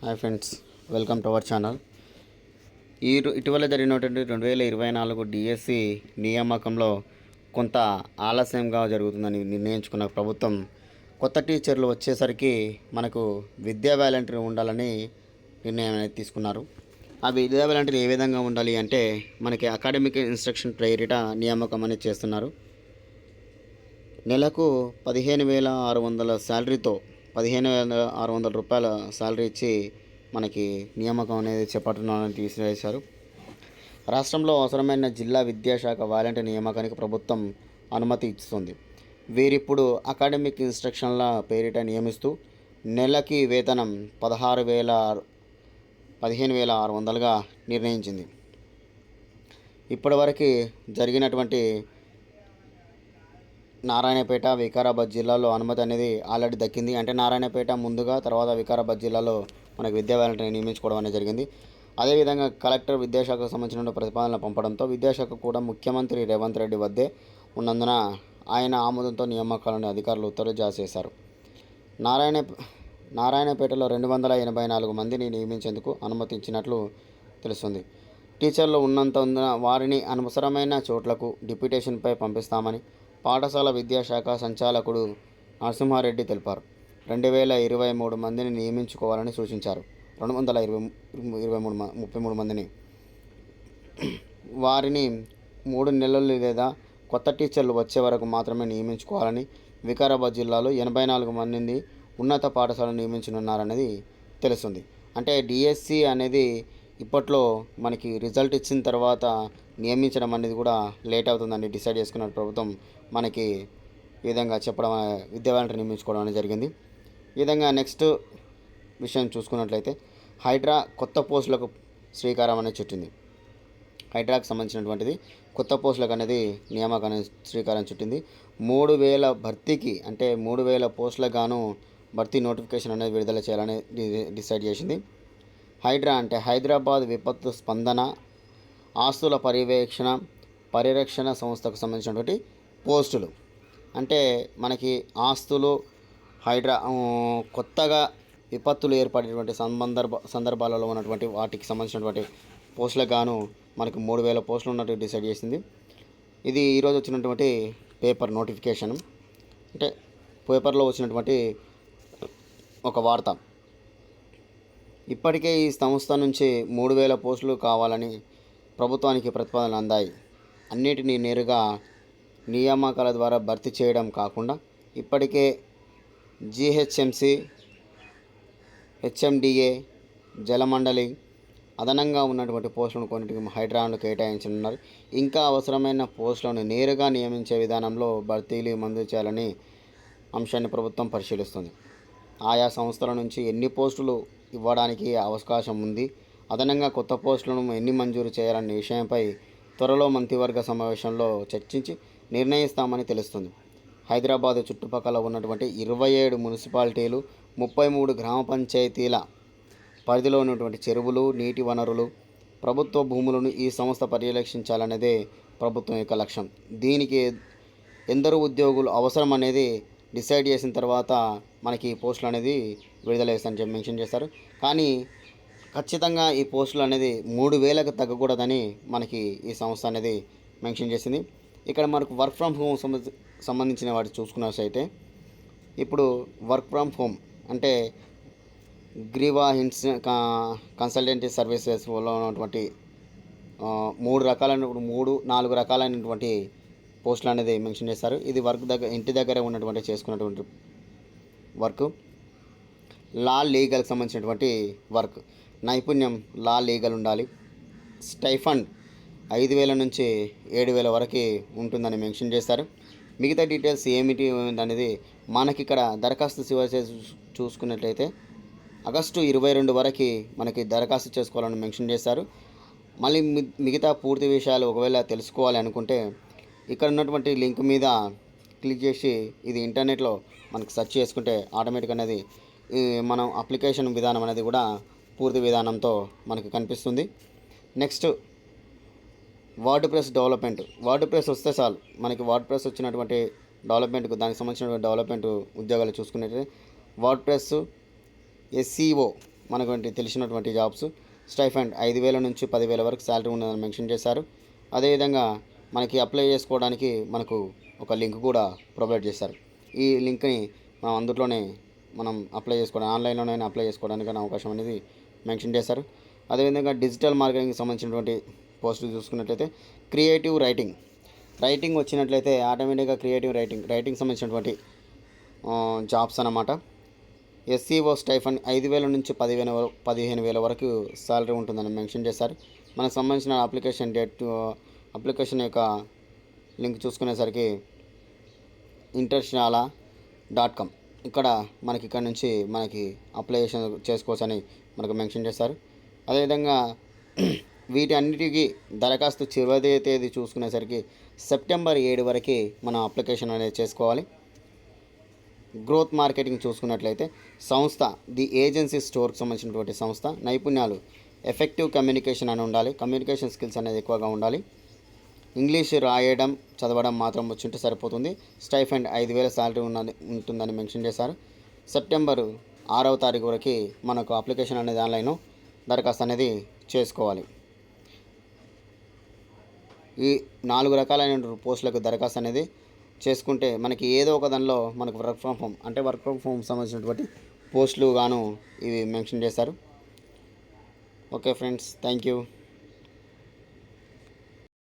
Hi friends welcome to our channel. ఈ ఇటీవల జరిగినటువంటి రెండు వేల ఇరవై నాలుగు డిఎస్సి నియామకంలో కొంత ఆలస్యంగా జరుగుతుందని నిర్ణయించుకున్న ప్రభుత్వం కొత్త టీచర్లు వచ్చేసరికి మనకు విద్యా వాలంటీర్ ఉండాలని నిర్ణయం అనేది తీసుకున్నారు. ఆ విద్యా వాలంటీర్ ఏ విధంగా ఉండాలి అంటే మనకి అకాడమిక్ ఇన్స్ట్రక్షన్ ప్రేరిట నియామకం అనేది చేస్తున్నారు. నెలకు పదిహేను వేల ఆరు వందల శాలరీతో పదిహేను వేల ఆరు వందల రూపాయల శాలరీ ఇచ్చి మనకి నియామకం అనేది చేపట్టడానికి తీసివేశారు. రాష్ట్రంలో అవసరమైన జిల్లా విద్యాశాఖ వాలంటీర్ నియామకానికి ప్రభుత్వం అనుమతి ఇస్తుంది. వీరిప్పుడు అకాడమిక్ ఇన్స్ట్రక్షన్ల పేరిట నియమిస్తూ నెలకి వేతనం పదహారు వేల పదిహేను వేల ఆరు వందలుగా నిర్ణయించింది. ఇప్పటివరకు జరిగినటువంటి నారాయణపేట వికారాబాద్ జిల్లాలో అనుమతి అనేది ఆల్రెడీ దక్కింది. అంటే నారాయణపేట ముందుగా తర్వాత వికారాబాద్ జిల్లాలో మనకు విద్యా వాలంటీర్ని నియమించుకోవడం అనేది జరిగింది. అదేవిధంగా కలెక్టర్ విద్యాశాఖకు సంబంధించిన ప్రతిపాదనలు పంపడంతో విద్యాశాఖ కూడా ముఖ్యమంత్రి రేవంత్ రెడ్డి వద్దే ఉన్నందున ఆయన ఆమోదంతో నియామకాలను అధికారులు ఉత్తర్వులు జారీ చేశారు నారాయణ నారాయణపేటలో రెండు వందల ఎనభై నాలుగు మందిని నియమించేందుకు అనుమతించినట్లు తెలుస్తుంది. టీచర్లు ఉన్నంత ఉన్న వారిని అనవసరమైన చోట్లకు డిప్యూటేషన్పై పంపిస్తామని పాఠశాల విద్యాశాఖ సంచాలకుడు నరసింహారెడ్డి తెలిపారు. రెండు వేల ఇరవై మూడు మందిని నియమించుకోవాలని సూచించారు. రెండు వందల ఇరవై ఇరవై మూడు మ- ముప్పై మూడు మందిని. వారిని మూడు నెలలు లేదా కొత్త టీచర్లు వచ్చే వరకు మాత్రమే నియమించుకోవాలని వికారాబాద్ జిల్లాలో ఎనభై నాలుగు మందిని ఉన్నత పాఠశాల నియమించనున్నారనేది తెలుస్తుంది. అంటే డిఎస్సి అనేది ఇప్పట్లో మనకి రిజల్ట్ ఇచ్చిన తర్వాత నియమించడం అనేది కూడా లేట్ అవుతుందని డిసైడ్ చేసుకున్న ప్రభుత్వం మనకి ఈ విధంగా చెప్పడం విద్యా వాలంటీర్ నియమించుకోవడం అనేది జరిగింది. ఈ విధంగా నెక్స్ట్ విషయం చూసుకున్నట్లయితే హైడ్రా కొత్త పోస్టులకు శ్రీకారం అనేది చుట్టింది. హైడ్రాకు సంబంధించినటువంటిది కొత్త పోస్టులకు అనేది నియామకం అనేది శ్రీకారం చుట్టింది. మూడు వేల భర్తీకి అంటే మూడు వేల పోస్టులకు గాను భర్తీ నోటిఫికేషన్ అనేది విడుదల చేయాలని డి- డిసైడ్ చేసింది. హైడ్రా అంటే హైదరాబాద్ విపత్తు స్పందన ఆస్తుల పర్యవేక్షణ పరిరక్షణ సంస్థకు సంబంధించినటువంటి పోస్టులు. అంటే మనకి ఆస్తులు హైడ్రా కొత్తగా విపత్తులు ఏర్పడేటువంటి సందర్భ సందర్భాలలో ఉన్నటువంటి వాటికి సంబంధించినటువంటి పోస్టులకు గాను మనకి మూడు వేల పోస్టులు ఉన్నట్టు డిసైడ్ చేసింది. ఇది ఈరోజు వచ్చినటువంటి పేపర్ నోటిఫికేషన్. అంటే పేపర్లో వచ్చినటువంటి ఒక వార్త. ఇప్పటికే ఈ సంస్థ నుంచి మూడు వేల పోస్టులు కావాలని ప్రభుత్వానికి ప్రతిపాదనలు అందాయి. అన్నిటినీ నేరుగా నియామకాల ద్వారా భర్తీ చేయడం కాకుండా ఇప్పటికే జిహెచ్ఎంసి హెచ్ఎండిఏ జలమండలి అదనంగా ఉన్నటువంటి పోస్టులను కొన్నిటికి హైడ్రాను కేటాయించనున్నారు. ఇంకా అవసరమైన పోస్టులను నేరుగా నియమించే విధానంలో భర్తీలు మంజూరు చేయాలని అంశాన్ని ప్రభుత్వం పరిశీలిస్తుంది. ఆయా సంస్థల నుంచి ఎన్ని పోస్టులు ఇవ్వడానికి అవకాశం ఉంది? అదనంగా కొత్త పోస్టులను ఎన్ని మంజూరు చేయాలనే విషయంపై త్వరలో మంత్రివర్గ సమావేశంలో చర్చించి నిర్ణయిస్తామని తెలుస్తుంది. హైదరాబాద్ చుట్టుపక్కల ఉన్నటువంటి ఇరవై ఏడు మున్సిపాలిటీలు ముప్పై మూడు గ్రామ పంచాయతీల పరిధిలో ఉన్నటువంటి చెరువులు నీటి వనరులు ప్రభుత్వ భూములను ఈ సంస్థ పర్యవేక్షించాలనేదే ప్రభుత్వం యొక్క లక్ష్యం. దీనికి ఎందరు ఉద్యోగులు అవసరం అనేది డిసైడ్ చేసిన తర్వాత మనకి ఈ పోస్టులు అనేది విడుదల చేస్తారని చెప్పి మెన్షన్ చేస్తారు కానీ ఖచ్చితంగా ఈ పోస్టులు అనేది మూడు వేలకు తగ్గకూడదని మనకి ఈ సంస్థ అనేది మెన్షన్ చేసింది. ఇక్కడ మనకు వర్క్ ఫ్రమ్ హోమ్ సంబంధించి సంబంధించిన వాటి చూసుకున్నట్లయితే ఇప్పుడు వర్క్ ఫ్రమ్ హోమ్ అంటే గ్రీవా హిన్స్ కన్సల్టెంటీ సర్వీసెస్లో ఉన్నటువంటి మూడు రకాలైన మూడు నాలుగు రకాలైనటువంటి పోస్టులు అనేది మెన్షన్ చేస్తారు ఇది వర్క్ దగ్గర ఇంటి దగ్గర ఉన్నటువంటి చేసుకున్నటువంటి వర్క్. లా లీగల్కి సంబంధించినటువంటి వర్క్. నైపుణ్యం లా లీగల్ ఉండాలి. స్టైఫండ్ ఐదు వేల నుంచి ఏడు వేల వరకు ఉంటుందని మెన్షన్ చేస్తారు మిగతా డీటెయిల్స్ ఏమిటి అనేది మనకి ఇక్కడ దరఖాస్తు చివరి చూసుకున్నట్లయితే ఆగస్టు ఇరవై రెండు వరకు మనకి దరఖాస్తు చేసుకోవాలని మెన్షన్ చేశారు. మళ్ళీ మి- మిగతా పూర్తి విషయాలు ఒకవేళ తెలుసుకోవాలి అనుకుంటే ఇక్కడ ఉన్నటువంటి లింక్ మీద క్లిక్ చేసి ఇది ఇంటర్నెట్లో మనకి సెర్చ్ చేసుకుంటే ఆటోమేటిక్ అనేది మనం అప్లికేషన్ విధానం అనేది కూడా పూర్తి విధానంతో మనకి కనిపిస్తుంది. Next WordPress development WordPress వస్తే చాలు. మనకి వర్డ్ ప్రెస్ వచ్చినటువంటి డెవలప్మెంట్కు దానికి సంబంధించినటువంటి డెవలప్మెంట్ ఉద్యోగాలు చూసుకున్నట్లయితే వర్డ్ ప్రెస్ ఎస్సీఓ మనకు తెలిసినటువంటి జాబ్స్ స్టైఫండ్ ఐదు వేల నుంచి పదివేల వరకు శాలరీ ఉన్నదని మెన్షన్ చేశారు. అదేవిధంగా మనకి అప్లై చేసుకోవడానికి మనకు ఒక లింక్ కూడా ప్రొవైడ్ చేశారు. ఈ లింక్ని మనం అందులోనే మనం అప్లై చేసుకోవడం ఆన్లైన్లోనే అప్లై చేసుకోవడానికి అవకాశం అనేది మెన్షన్ చేశారు. అదేవిధంగా డిజిటల్ మార్కెటింగ్కి సంబంధించినటువంటి పోస్టులు చూసుకున్నట్లయితే క్రియేటివ్ రైటింగ్. రైటింగ్ వచ్చినట్లయితే ఆటోమేటిక్గా క్రియేటివ్ రైటింగ్ రైటింగ్ సంబంధించినటువంటి జాబ్స్ అన్నమాట. ఎస్సీఓ స్టైఫన్ ఐదు వేల నుంచి పదివేల పదిహేను వేల వరకు శాలరీ ఉంటుందని మెన్షన్ చేశారు. మనకు సంబంధించిన అప్లికేషన్ డేట్ అప్లికేషన్ యొక్క లింక్ చూసుకునేసరికి ఇంటర్షాలా డాట్ కామ్. ఇక్కడ మనకి ఇక్కడ నుంచి మనకి అప్లికేషన్ చేసుకోవచ్చని మనకు మెన్షన్ చేశారు. అదేవిధంగా వీటి అన్నిటికీ దరఖాస్తు చివరి తేదీ చూసుకునేసరికి సెప్టెంబర్ ఏడు వరకు మనం అప్లికేషన్ అనేది చేసుకోవాలి. గ్రోత్ మార్కెటింగ్ చూసుకున్నట్లయితే సంస్థ ది ఏజెన్సీ స్టోర్కి సంబంధించినటువంటి సంస్థ నైపుణ్యాలు ఎఫెక్టివ్ కమ్యూనికేషన్ అని ఉండాలి. కమ్యూనికేషన్ స్కిల్స్ అనేది ఎక్కువగా ఉండాలి. ఇంగ్లీష్ రాయడం చదవడం మాత్రం వచ్చింటే సరిపోతుంది. స్టైఫండ్ ఐదు వేల శాలరీ ఉన్నది ఉంటుందని మెన్షన్ చేశారు. సెప్టెంబరు ఆరవ తారీఖు వరకు మనకు అప్లికేషన్ అనేది ఆన్లైన్ దరఖాస్తు అనేది చేసుకోవాలి. ఈ నాలుగు రకాలైన పోస్టులకు దరఖాస్తు అనేది చేసుకుంటే మనకి ఏదో ఒక దానిలో మనకు వర్క్ ఫ్రమ్ హోమ్ అంటే వర్క్ ఫ్రమ్ హోమ్ సంబంధించినటువంటి పోస్టులు గాను ఇవి మెన్షన్ చేశారు. Okay friends thank you.